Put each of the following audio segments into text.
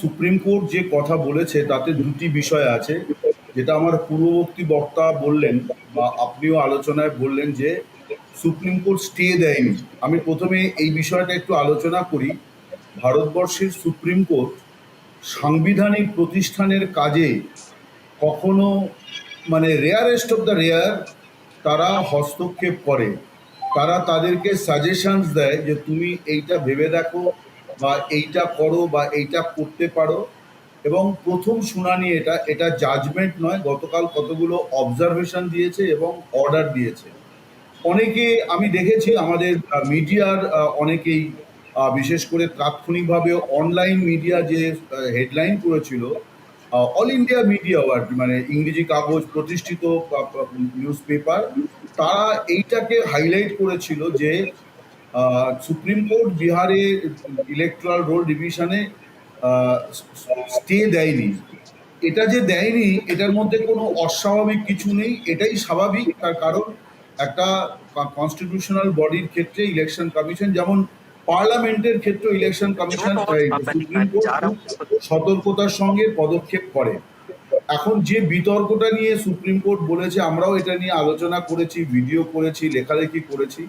Supreme court যে কথা বলেছে, তাতে দুটি বিষয় আছে। যেটা আমার পূর্ববর্তী বক্তা বললেন বা আপনিও আলোচনায় বললেন যে, সুপ্রিম কোর্ট স্টে দেয়নি। আমি প্রথমে এই বিষয়টা একটু আলোচনা করি। ভারতবর্ষের সুপ্রিম কোর্ট সাংবিধানিক প্রতিষ্ঠানের কাজে কখনো মানে রেয়ারেস্ট অফ দ্য রেয়ার তারা হস্তক্ষেপ করে। তারা তাদেরকে সাজেশনস দেয় যে, তুমি এইটা ভেবে দেখো বা এইটা করো বা এইটা করতে পারো। এবং প্রথম শুনানি এটা এটা জাজমেন্ট নয়, গতকাল কতগুলো অবজারভেশন দিয়েছে এবং অর্ডার দিয়েছে। অনেকে, আমি দেখেছি আমাদের মিডিয়ার অনেকেই বিশেষ করে তাৎক্ষণিকভাবে অনলাইন মিডিয়া যে হেডলাইন করেছিল অল ইন্ডিয়া মিডিয়া আর মানে ইংরেজি কাগজ প্রতিষ্ঠিত নিউজ পেপার তারা এইটাকে হাইলাইট করেছিল যে সুপ্রিম কোর্ট বিহারে ইলেকট্রাল রোল ডিভিশনে স্টে দেয়নি। এটা যে দেয়নি এটার মধ্যে কোনো অস্বাভাবিক কিছু নেই এটাই স্বাভাবিক। তার কারণ একটা কনস্টিটিউশনাল বডির ক্ষেত্রে ইলেকশন কমিশন যেমন পার্লামেন্টের ক্ষেত্রে ইলেকশন কমিশন সুপ্রিম কোর্ট সতর্কতার সঙ্গে পদক্ষেপ করে। এখন যে বিতর্কটা নিয়ে সুপ্রিম কোর্ট বলেছে আমরাও এটা নিয়ে আলোচনা করেছি ভিডিও করেছি লেখালেখি করেছি।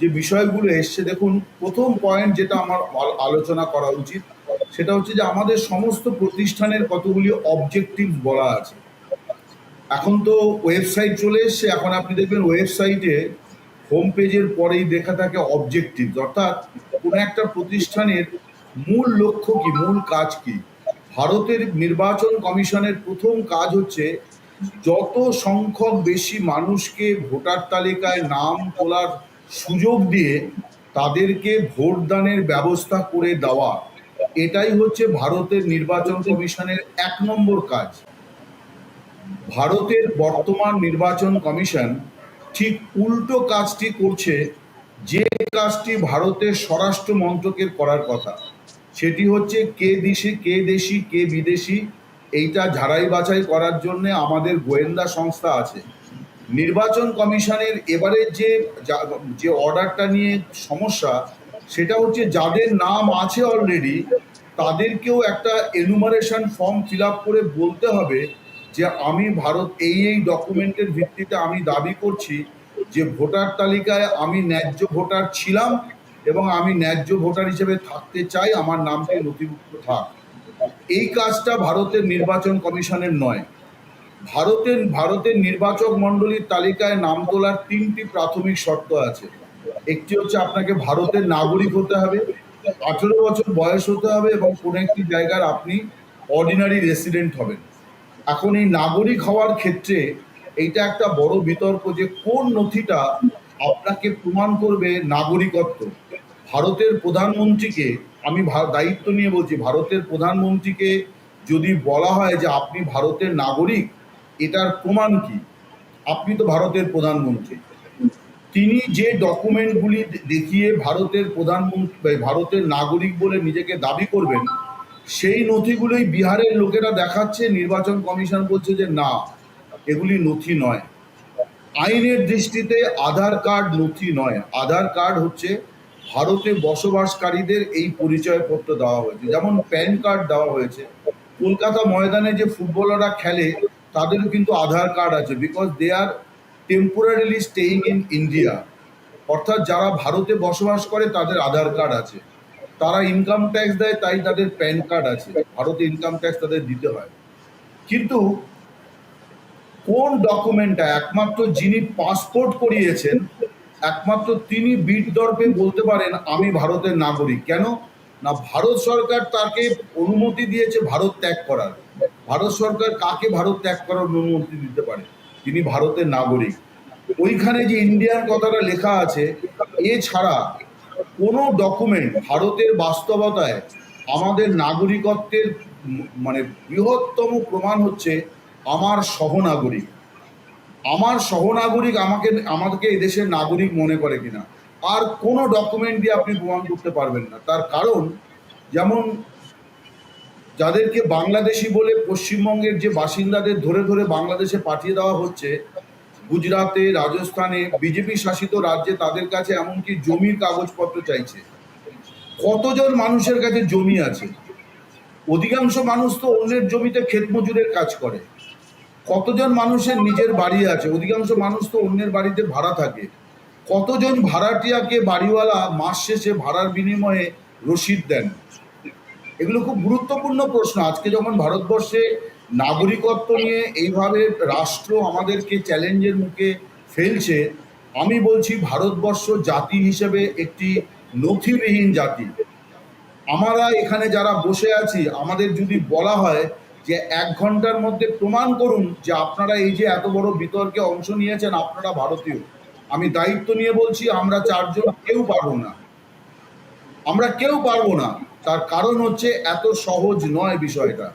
যে বিষয়গুলো এসছে, দেখুন, প্রথম পয়েন্ট যেটা আমার আলোচনা করা উচিত, সেটা হচ্ছে যে আমাদের সমস্ত প্রতিষ্ঠানের কতগুলি অবজেক্টিভ বলা আছে। এখন তো ওয়েবসাইট চলে এসছে, এখন আপনি দেখবেন ওয়েবসাইটে হোম পেজের পরেই দেখা থাকে অবজেক্টিভ অর্থাৎ কোনো একটা প্রতিষ্ঠানের মূল লক্ষ্য কি, মূল কাজ কি? ভারতের নির্বাচন কমিশনের প্রথম কাজ হচ্ছে যত সংখ্যক বেশি মানুষকে ভোটার তালিকায় নাম তোলার সুযোগ দিয়ে তাদেরকে ভোটদানের ব্যবস্থা করে দেওয়া। এটাই হচ্ছে ভারতের নির্বাচন কমিশনের এক নম্বর কাজ। ভারতের বর্তমান নির্বাচন কমিশন ঠিক উল্টো কাজটি করছে, যে কাজটি ভারতের স্বরাষ্ট্র মন্ত্রকের করার কথা। সেটি হচ্ছে কে দেশি কে দেশি, কে বিদেশি, এইটা ঝাড়াই বাছাই করার জন্য আমাদের গোয়েন্দা সংস্থা আছে। নির্বাচন কমিশনের এবারে যে যে অর্ডারটা নিয়ে সমস্যা, সেটা হচ্ছে যাদের নাম আছে অলরেডি তাদেরকেও একটা এনুমারেশন ফর্ম ফিল করে বলতে হবে যে আমি ভারত এই এই ডকুমেন্টের ভিত্তিতে আমি দাবি করছি যে ভোটার তালিকায় আমি ন্যায্য ভোটার ছিলাম এবং আমি ন্যায্য ভোটার হিসেবে থাকতে চাই, আমার নামটি নথিভুক্ত থাক। এই কাজটা ভারতের নির্বাচন কমিশনের নয়। ভারতের ভারতের নির্বাচক মণ্ডলীর তালিকায় নাম তোলার তিনটি প্রাথমিক শর্ত আছে। একটি হচ্ছে আপনাকে ভারতের নাগরিক হতে হবে, আঠেরো বছর বয়স হতে হবে এবং কোনো একটি জায়গার আপনি অর্ডিনারি রেসিডেন্ট হবেন। এখন এই নাগরিক হওয়ার ক্ষেত্রে এইটা একটা বড় বিতর্ক যে কোন নথিটা আপনাকে প্রমাণ করবে নাগরিকত্ব। ভারতের প্রধানমন্ত্রীকে আমি দায়িত্ব নিয়ে বলছি, ভারতের প্রধানমন্ত্রীকে যদি বলা হয় যে আপনি ভারতের নাগরিক এটার প্রমাণ কি? আপনি তো ভারতের প্রধানমন্ত্রী। তিনি যে ডকুমেন্টগুলি দেখিয়ে ভারতের প্রধানমন্ত্রী ভারতের নাগরিক বলে নিজেকে দাবি করবেন, সেই নথিগুলোই বিহারের লোকেরা দেখাচ্ছে, নির্বাচন কমিশন বলছে যে না, এগুলি নথি নয়। আইনের দৃষ্টিতে আধার কার্ড নথি নয়। আধার কার্ড হচ্ছে ভারতে বসবাসকারীদের এই পরিচয়পত্র দেওয়া হয়েছে। যেমন প্যান কার্ড দেওয়া হয়েছে। কলকাতা ময়দানে যে ফুটবলাররা খেলে তাদেরও কিন্তু আধার কার্ড আছে because they are temporarily staying in India অর্থাৎ যারা ভারতে বসবাস করে, তাদের আধার কার্ড আছে। তারা ইনকাম ট্যাক্স দেয়, তাই তাদের প্যান কার্ড আছে। ভারতে ইনকাম ট্যাক্স তাদের দিতে হয়। কিন্তু কোন ডকুমেন্টটা একমাত্র যিনি পাসপোর্ট করিয়েছেন, একমাত্র তিনি বিট দর্পে বলতে পারেন, আমি ভারতের নাগরিক। কেন? না, ভারত সরকার তাকে অনুমতি দিয়েছে, ভারত ত্যাগ করার। ভারত সরকার কাকে ভারত ত্যাগ করার অনুমতি দিতে পারে? তিনি ভারতের নাগরিক। ওইখানে যে ইন্ডিয়ান কথাটা লেখা আছে, এছাড়া কোনো ডকুমেন্ট ভারতের বাস্তবতায় আমাদের নাগরিকত্বের মানে বৃহত্তম প্রমাণ হচ্ছে আমার সহনাগরিক। আমার সহনাগরিক আমাকে এই দেশের নাগরিক মনে করে কিনা। আর কোনো ডকুমেন্ট দিয়ে আপনি প্রমাণ করতে পারবেন না। তার কারণ, যেমন যাদেরকে বাংলাদেশি বলে পশ্চিমবঙ্গের যে বাসিন্দাদের ধরে ধরে বাংলাদেশে পাঠিয়ে দেওয়া হচ্ছে গুজরাটে রাজস্থানে, বিজেপি শাসিত রাজ্যে তাদের কাছে এমনকি জমির কাগজপত্র চাইছে। কতজন মানুষের কাছে জমি আছে? অধিকাংশ মানুষ তো অন্যের জমিতে ক্ষেত মজুরের কাজ করে। কতজন মানুষের নিজের বাড়ি আছে? অধিকাংশ মানুষ তো অন্যের বাড়িতে ভাড়া থাকে। কতজন ভাড়াটিয়াকে বাড়িওয়ালা মাস শেষে ভাড়ার বিনিময়ে রসিদ দেন? এগুলো খুব গুরুত্বপূর্ণ প্রশ্ন। আজকে যখন ভারতবর্ষে নাগরিকত্ব নিয়ে এইভাবে রাষ্ট্র আমাদেরকে চ্যালেঞ্জের মুখে ফেলছে, আমি বলছি ভারতবর্ষ জাতি হিসেবে একটি নথিবিহীন জাতি। আমরা এখানে যারা বসে আছি, আমাদের যদি বলা হয় যে এক ঘণ্টার মধ্যে প্রমাণ করুন যে আপনারা এই যে এত বড় বিতর্কে অংশ নিয়েছেন আপনারা ভারতীয়। আমি দায়িত্ব নিয়ে বলছি, আমরা চারজন কেউ পারব না। আমরা কেউ পারব না। তার কারণ হচ্ছে এত সহজ নয় বিষয়টা।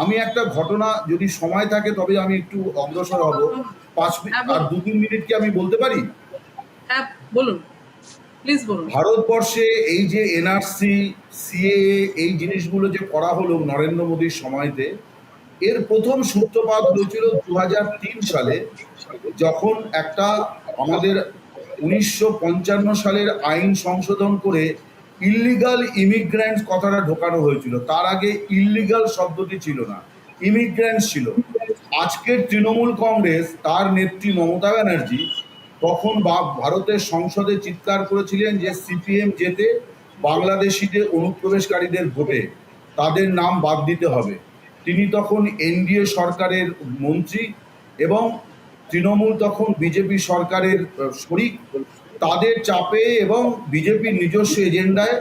আমি একটা ঘটনা যদি সময় থাকে তবে আমি একটু অগ্রসর হব। পাঁচ মিনিট আর দু তিন মিনিট কি আমি বলতে পারি? হ্যাঁ বলুন। প্লিজ বলুন। ভারতবর্ষে এই যে এনআরসি সিএএ এই জিনিসগুলো যে করা হলো নরেন্দ্র মোদীর সময়তে এর প্রথম সূত্রপাত হয়েছিল দু হাজার তিন সালে যখন একটা আমাদের উনিশশো পঞ্চান্ন সালের আইন সংশোধন করে ইল্লিগাল ইমিগ্র্যান্টস কথাটা ঢোকানো হয়েছিল। তার আগে ইল্লিগাল শব্দটি ছিল না ইমিগ্র্যান্টস ছিল। আজকের তৃণমূল কংগ্রেস তার নেত্রী মমতা ব্যানার্জি তখন বা- ভারতের সংসদে চিৎকার করেছিলেন যে সিপিএম যেতে বাংলাদেশিদের অনুপ্রবেশকারীদের ভোটে তাদের নাম বাদ দিতে হবে। তিনি তখন এনডিএ সরকারের মন্ত্রী এবং তৃণমূল তখন বিজেপি সরকারের শরিক। তাদের চাপে এবং বিজেপির নিজস্ব এজেন্ডায়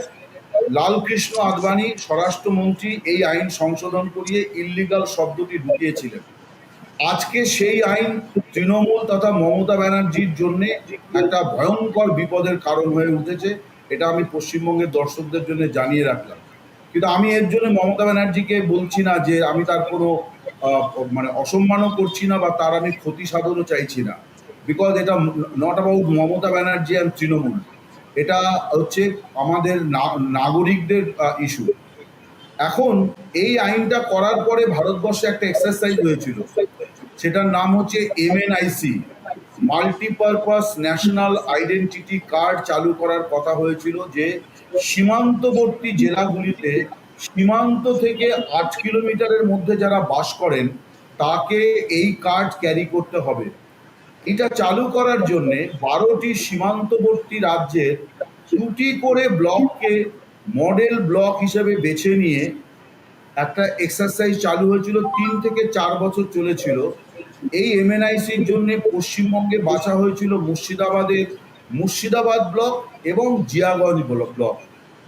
লালকৃষ্ণ আদবানি স্বরাষ্ট্রমন্ত্রী এই আইন সংশোধন করিয়ে ইল্লিগাল শব্দটি ঢুকিয়েছিলেন। আজকে সেই আইন তৃণমূল তথা মমতা ব্যানার্জির জন্য একটা ভয়ঙ্কর বিপদের কারণ হয়ে উঠেছে, এটা আমি পশ্চিমবঙ্গের দর্শকদের জন্য জানিয়ে রাখলাম। কিন্তু আমি এর জন্য মমতা ব্যানার্জিকে বলছি না যে আমি তার কোনো মানে অসম্মানও করছি না বা তার আমি ক্ষতি সাধনও চাইছি না। বিকজ এটা not about Mamata Banerjee and Trinamool. এটা হচ্ছে আমাদের নাগরিকদের ইস্যু এখন এই আইনটা করার পরে ভারতবর্ষে একটা এক্সারসাইজ হয়েছিল। সেটার নাম হচ্ছে MNIC multipurpose national identity card চালু করার কথা হয়েছিল যে সীমান্তবর্তী জেলাগুলিতে সীমান্ত থেকে আট কিলোমিটারের মধ্যে যারা বাস করেন, তাকে এই কার্ড ক্যারি করতে হবে। এটা চালু করার জন্য বারোটি সীমান্তবর্তী রাজ্যের দুটি করে ব্লককে মডেল ব্লক হিসেবে বেছে নিয়ে একটা এক্সারসাইজ চালু হয়েছিল, তিন থেকে চার বছর চলেছিল। এই এমএনআইসির জন্য পশ্চিমবঙ্গে বাছা হয়েছিল মুর্শিদাবাদের মুর্শিদাবাদ ব্লক এবং জিয়াগঞ্জ ব্লক ব্লক।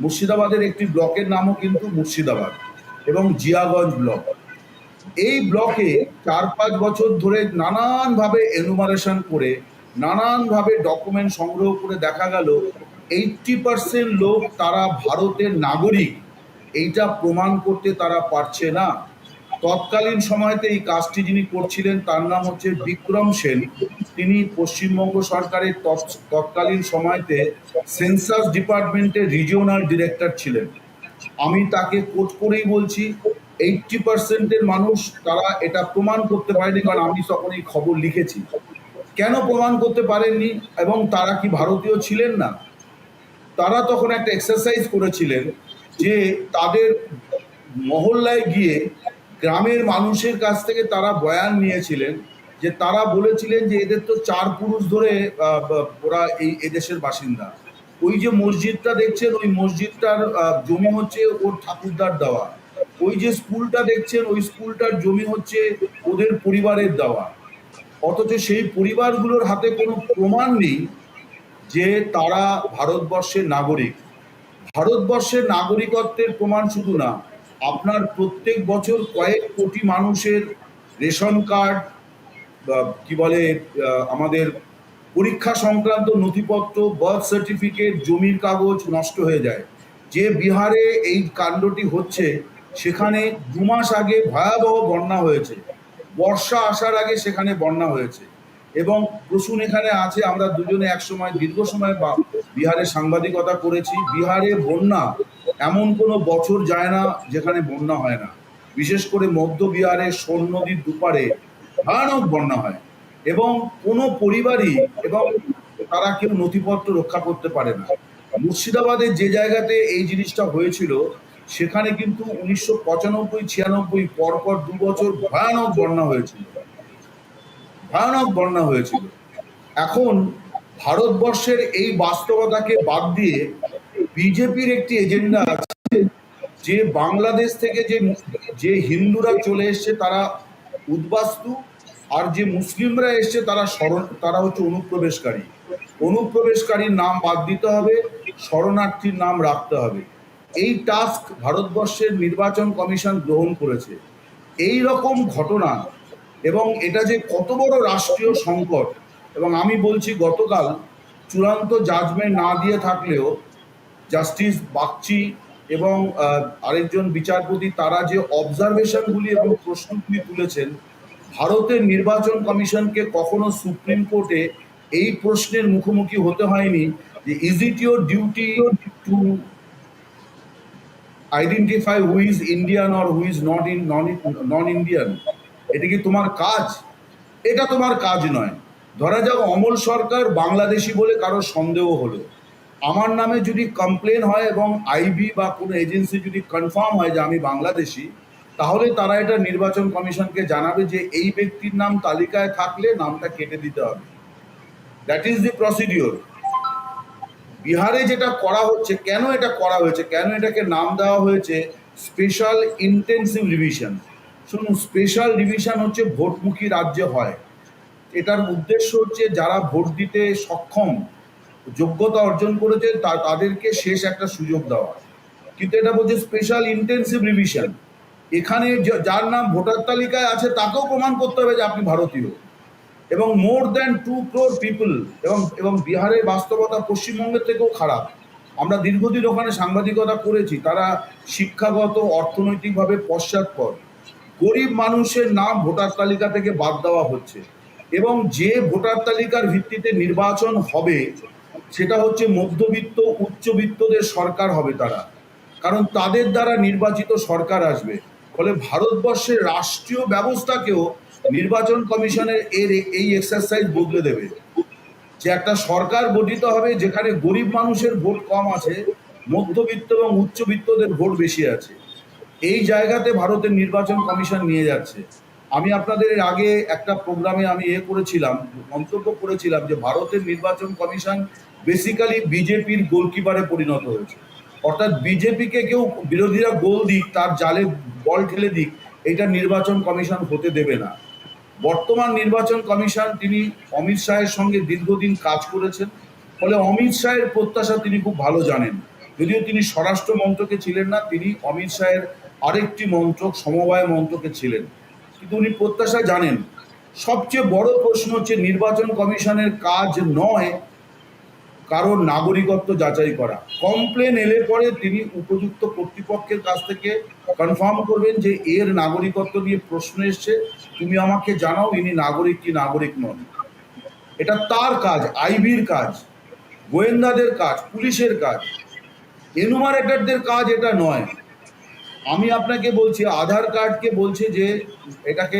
মুর্শিদাবাদের একটি ব্লকের নামও কিন্তু মুর্শিদাবাদ এবং জিয়াগঞ্জ ব্লক। এই ব্লকে চার পাঁচ বছর ধরে নানানভাবে এনুমারেশন করে, নানানভাবে ডকুমেন্ট সংগ্রহ করে দেখা গেল এইটটি পার্সেন্ট লোক তারা ভারতের নাগরিক। এইটা প্রমাণ করতে তারা পারছে না। তৎকালীন সময়তে এই কাজটি যিনি করছিলেন, তার নাম হচ্ছে বিক্রম সেন। তিনি পশ্চিমবঙ্গ সরকারের তৎ- তৎকালীন সময়তে সেন্সাস ডিপার্টমেন্টের রিজিওনাল ডিরেক্টর ছিলেন। আমি তাকে কোট করেই বলছি এইটটি পার্সেন্টের মানুষ তারা এটা প্রমাণ করতে পারেনি, কারণ আমি তখন এই খবর লিখেছি। কেন প্রমাণ করতে পারেননি এবং তারা কি ভারতীয় ছিলেন না? তারা তখন একটা এক্সারসাইজ করেছিলেন যে তাদের মহল্লায় গিয়ে গ্রামের মানুষের কাছ থেকে তারা বয়ান নিয়েছিলেন যে তারা বলেছিলেন যে এদের তো চার পুরুষ ধরে ওরা এই এদেশের বাসিন্দা। ওই যে মসজিদটা দেখছেন, ওই মসজিদটার জমি হচ্ছে ওর ঠাকুরদার দেওয়া। ওই যে স্কুলটা দেখছেন, ওই স্কুলটার জমি হচ্ছে ওদের পরিবারের দেওয়া। অথচ সেই পরিবারগুলোর হাতে কোনো প্রমাণ নেই যে তারা ভারতবর্ষের নাগরিক। ভারতবর্ষের নাগরিকত্বের প্রমাণ শুধু না, আপনার প্রত্যেক বছর কয়েক কোটি মানুষের রেশন কার্ড কি বলে আমাদের পরীক্ষা সংক্রান্ত নথিপত্র, বার্থ সার্টিফিকেট, জমির কাগজ নষ্ট হয়ে যায়। যে বিহারে এই কাণ্ডটি হচ্ছে সেখানে দু মাস আগে ভয়াবহ বন্যা হয়েছে। বর্ষা আসার আগে সেখানে বন্যা হয়েছে। এবং প্রসূন এখানে আছে, আমরা দুজনে একসময়, দীর্ঘ সময় বা বিহারে সাংবাদিকতা করেছি। বিহারে বন্যা এমন কোনো বছর যায় না যেখানে বন্যা হয় না। বিশেষ করে মধ্য বিহারে সোন নদীর দুপারে ভয়ানক বন্যা হয়। এবং কোনো পরিবারই এবং তারা কেউ নথিপত্র রক্ষা করতে পারে না। মুর্শিদাবাদের যে জায়গাতে এই জিনিসটা হয়েছিল সেখানে কিন্তু উনিশশো পঁচানব্বই, ছিয়ানব্বই পরপর দু বছর ভয়ানক বন্যা হয়েছিল। ভয়ানক বন্যা হয়েছিল। এখন ভারতবর্ষের এই বাস্তবতাকে বাদ দিয়ে বিজেপির একটি এজেন্ডা আছে যে বাংলাদেশ থেকে যে যে হিন্দুরা চলে এসছে তারা উদ্বাস্তু আর যে মুসলিমরা এসছে তারা শরণ তারা হচ্ছে অনুপ্রবেশকারী। অনুপ্রবেশকারীর নাম বাদ দিতে হবে, শরণার্থীর নাম রাখতে হবে। এই টাস্ক ভারতবর্ষের নির্বাচন কমিশন গ্রহণ করেছে। এই রকম ঘটনা এবং এটা যে কত বড় রাষ্ট্রীয় সংকট এবং আমি বলছি গতকাল চূড়ান্ত জাজমেন্ট না দিয়ে থাকলেও জাস্টিস বাগচি এবং আরেকজন বিচারপতি তারা যে অবজারভেশনগুলি এবং প্রশ্নগুলি তুলেছেন, ভারতের নির্বাচন কমিশনকে কখনো সুপ্রিম কোর্টে এই প্রশ্নের মুখোমুখি হতে হয়নি যে is it your duty to identify who is Indian or who is not in non Indian এটা কি তোমার কাজ? এটা তোমার কাজ নয়। ধরা যাক অমল সরকার বাংলাদেশি বলে কারও সন্দেহ হলো। আমার নামে যদি কমপ্লেন হয় এবং আইবি বা কোনো এজেন্সি যদি কনফার্ম হয় যে আমি বাংলাদেশি, তাহলে তারা এটা নির্বাচন কমিশনকে জানাবে যে এই ব্যক্তির নাম তালিকায় থাকলে নামটা কেটে দিতে হবে। দ্যাট ইজ দি প্রসিডিওর বিহারে যেটা করা হচ্ছে, কেন এটা করা হয়েছে, কেন এটাকে নাম দেওয়া হয়েছে স্পেশাল ইন্টেন্সিভ রিভিশন শুনুন স্পেশাল রিভিশন হচ্ছে ভোটমুখী রাজ্যে হয়। এটার উদ্দেশ্য হচ্ছে যারা ভোট দিতে সক্ষম, যোগ্যতা অর্জন করেছে, তা- তাদেরকে শেষ একটা সুযোগ দেওয়া। কিন্তু এটা বলছে স্পেশাল ইন্টেন্সিভ রিভিশন এখানে যার নাম ভোটার তালিকায় আছে, তাকেও প্রমাণ করতে হবে যে আপনি ভারতীয়। এবং more than two crore people এবং এবং বিহারের বাস্তবতা পশ্চিমবঙ্গের থেকেও খারাপ। আমরা দীর্ঘদিন ওখানে সাংবাদিকতা করেছি, তারা শিক্ষাগত, অর্থনৈতিকভাবে পশ্চাৎপদ। গরিব মানুষের নাম ভোটার তালিকা থেকে বাদ দেওয়া হচ্ছে এবং যে ভোটার তালিকার ভিত্তিতে নির্বাচন হবে, সেটা হচ্ছে মধ্যবিত্ত, উচ্চবিত্তদের সরকার হবে তারা। কারণ তাদের দ্বারা নির্বাচিত সরকার আসবে। ফলে ভারতবর্ষের রাষ্ট্রীয় ব্যবস্থাকেও নির্বাচন কমিশনের এর এই এক্সারসাইজ বদলে দেবে। যে একটা সরকার গঠিত হবে যেখানে গরিব মানুষের ভোট কম আছে, মধ্যবিত্ত এবং উচ্চবিত্তদের ভোট বেশি আছে। এই জায়গাতে ভারতের নির্বাচন কমিশন নিয়ে যাচ্ছে। আমি আপনাদের আগে একটা প্রোগ্রামে আমি এ করেছিলাম, মন্তব্য করেছিলাম যে ভারতের নির্বাচন কমিশন বেসিক্যালি বিজেপির গোলকিপারে পরিণত হয়েছে। অর্থাৎ বিজেপিকে কেউ বিরোধীরা গোল দিক, তার জালে বল ঠেলে দিক, এটা নির্বাচন কমিশন হতে দেবে না। বর্তমান নির্বাচন কমিশন তিনি অমিত শাহের সঙ্গে দীর্ঘদিন কাজ করেছেন। ফলে অমিত শাহের প্রত্যাশা তিনি খুব ভালো জানেন। যদিও তিনি স্বরাষ্ট্র মন্ত্রকে ছিলেন না, তিনি অমিত শাহের আরেকটি মন্ত্রক, সমবায় মন্ত্রকে ছিলেন। কিন্তু উনি প্রত্যাশা জানেন, সবচেয়ে বড় প্রশ্ন হচ্ছে নির্বাচন কমিশনের কাজ নয় কারোর নাগরিকত্ব যাচাই করা। কমপ্লেন এলে পরে তিনি উপযুক্ত কর্তৃপক্ষের কাছ থেকে কনফার্ম করবেন যে এর নাগরিকত্ব নিয়ে প্রশ্ন এসছে। তুমি আমাকে জানাও, ইনি নাগরিক কি নাগরিক নন। এটা তার কাজ, আইবির কাজ, গোয়েন্দাদের কাজ, পুলিশের কাজ। এনুমারেটারদের কাজ এটা নয়। আমি আপনাকে বলছি, আধার কার্ডকে বলছে যে এটাকে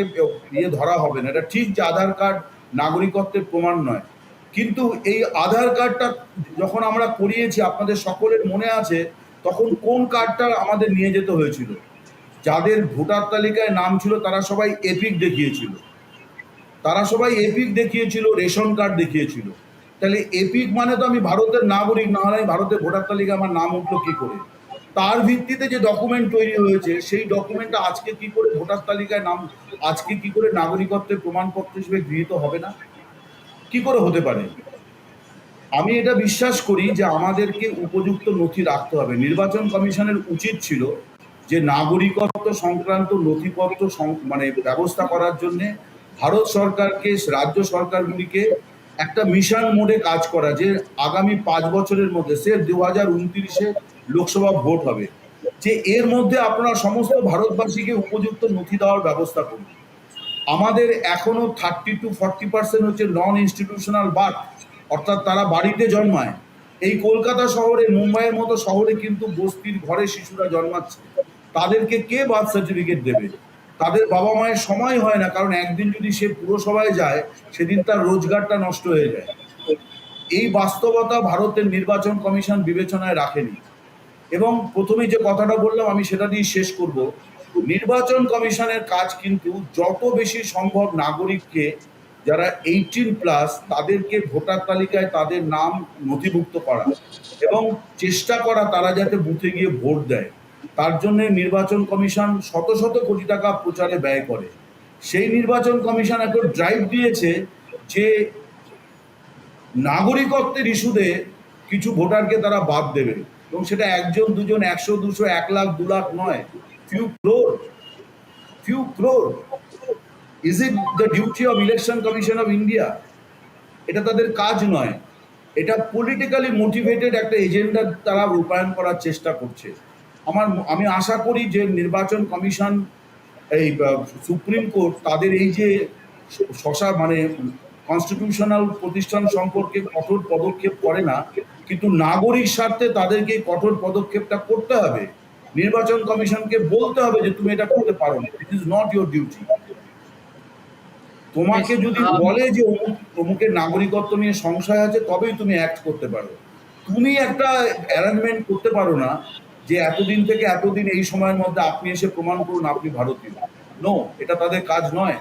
ইয়ে ধরা হবে না। এটা ঠিক যে আধার কার্ড নাগরিকত্বের প্রমাণ নয়। কিন্তু এই আধার কার্ডটা যখন আমরা করিয়েছি, আপনাদের সকলের মনে আছে, তখন কোন কার্ডটা আমাদের নিয়ে যেতে হয়েছিল? যাদের ভোটার তালিকায় নাম ছিল, তারা সবাই এপিক দেখিয়েছিল। তারা সবাই এপিক দেখিয়েছিল, রেশন কার্ড দেখিয়েছিল। তাহলে এপিক মানে তো আমি ভারতের নাগরিক, না হলে ভারতের ভোটার তালিকায় আমার নাম উঠল কি করে? তার ভিত্তিতে যে ডকুমেন্ট তৈরি হয়েছে, সেই ডকুমেন্টটা আজকে কি করে ভোটার তালিকায় নাম, আজকে কি করে নাগরিকত্বের প্রমাণপত্র হিসেবে গৃহীত হবে না? কি করে হতে পারে? আমি এটা বিশ্বাস করি যে আমাদেরকে উপযুক্ত নথি রাখতে হবে। নির্বাচন কমিশনের উচিত ছিল যে নাগরিকত্ব সংক্রান্ত নথিপত্র মানে ব্যবস্থা করার জন্যে ভারত সরকারকে, রাজ্য সরকারগুলিকে একটা মিশন মোডে কাজ করা যে আগামী পাঁচ বছরের মধ্যে, সে দু হাজার উনত্রিশে লোকসভা ভোট হবে। যে এর মধ্যে আপনারা সমস্ত ভারতবাসীকে উপযুক্ত নথি দেওয়ার ব্যবস্থা করুন। আমাদের এখনও থার্টি টু ফর্টি পার্সেন্ট হচ্ছে নন ইনস্টিটিউশনাল বার্থ অর্থাৎ তারা বাড়িতে জন্মায়। এই কলকাতা শহরে, মুম্বাইয়ের মতো শহরে কিন্তু বস্তির ঘরে শিশুরা জন্মাচ্ছে। তাদেরকে কে বার্থ সার্টিফিকেট দেবে? তাদের বাবা মায়ের সময় হয় না, কারণ একদিন যদি সে পুরসভায় যায়, সেদিন তার রোজগারটা নষ্ট হয়ে যায়। এই বাস্তবতা ভারতের নির্বাচন কমিশন বিবেচনায় রাখেনি। এবং প্রথমে যে কথাটা বললাম, আমি সেটা দিয়ে শেষ করব। নির্বাচন কমিশনের কাজ কিন্তু যত বেশি সম্ভব নাগরিককে যারা এইটিন প্লাস তাদেরকে ভোটার তালিকায় তাদের নাম নথিভুক্ত করা এবং চেষ্টা করা তারা যাতে বুথে গিয়ে ভোট দেয়। তার জন্য নির্বাচন কমিশন শত শত কোটি টাকা প্রচারে ব্যয় করে। সেই নির্বাচন কমিশন এখন ড্রাইভ দিয়েছে যে নাগরিকত্বের ইস্যুতে কিছু ভোটারকে তারা বাদ দেবে এবং সেটা একজন, দুজন, একশো, দুশো, এক লাখ, দু লাখ নয়। Few crore few crore is it the duty of election commission of India এটা তাদের কাজ নয়। এটা পলিটিক্যালি মোটিভেটেড একটা এজেন্ডা তারা রূপায়ণ করার চেষ্টা করছে। আমার, আমি আশা করি যে নির্বাচন কমিশন, এই সুপ্রিম কোর্ট তাদের এই যে শশা মানে কনস্টিটিউশনাল প্রতিষ্ঠান সম্পর্কে কঠোর পদক্ষেপ করে না, কিন্তু নাগরিক স্বার্থে তাদেরকে কঠোর পদক্ষেপটা করতে হবে। নির্বাচন কমিশনকে বলতে হবে যে তুমি এটা করতে পারো না। It is not your duty তোমাকে যদি বলে যে অমুক, অমুকের নাগরিকত্ব নিয়ে সংশয় আছে, তবেই তুমি অ্যাক্ট করতে পারো। তুমি একটা অ্যারেঞ্জমেন্ট করতে পারো না যে এতদিন থেকে এতদিন এই সময়ের মধ্যে আপনি এসে প্রমাণ করুন আপনি ভারতীয়। নো এটা তাদের কাজ নয়।